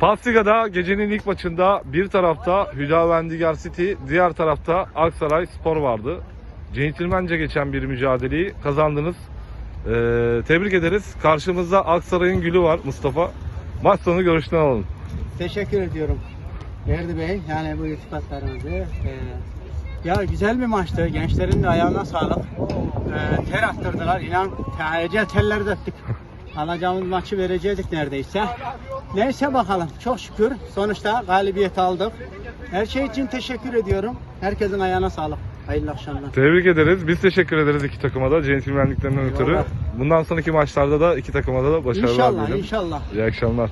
Pastiga'da gecenin ilk maçında bir tarafta Hüdavendigar City, diğer tarafta Aksaray Spor vardı. Centilmence geçen bir mücadeleyi kazandınız. Ee, tebrik ederiz. Karşımızda Aksaray'ın gülü var Mustafa. Maç sonu görüşten alalım. Teşekkür ediyorum Erdi Bey yani bu iltifatlarınızı. Ee, ya güzel bir maçtı. Gençlerin de ayağına sağlık. Ee, ter attırdılar. İnan ecel teller döktük. Alacağımız maçı verecektik neredeyse. Neyse bakalım. Çok şükür sonuçta galibiyet aldık. Her şey için teşekkür ediyorum. Herkesin ayağına sağlık. Hayırlı akşamlar. Tebrik ederiz. Biz teşekkür ederiz iki takıma da centilmenliklerinden ötürü. Bundan sonraki maçlarda da iki takıma da başarılar İnşallah, dilerim. inşallah. İyi akşamlar.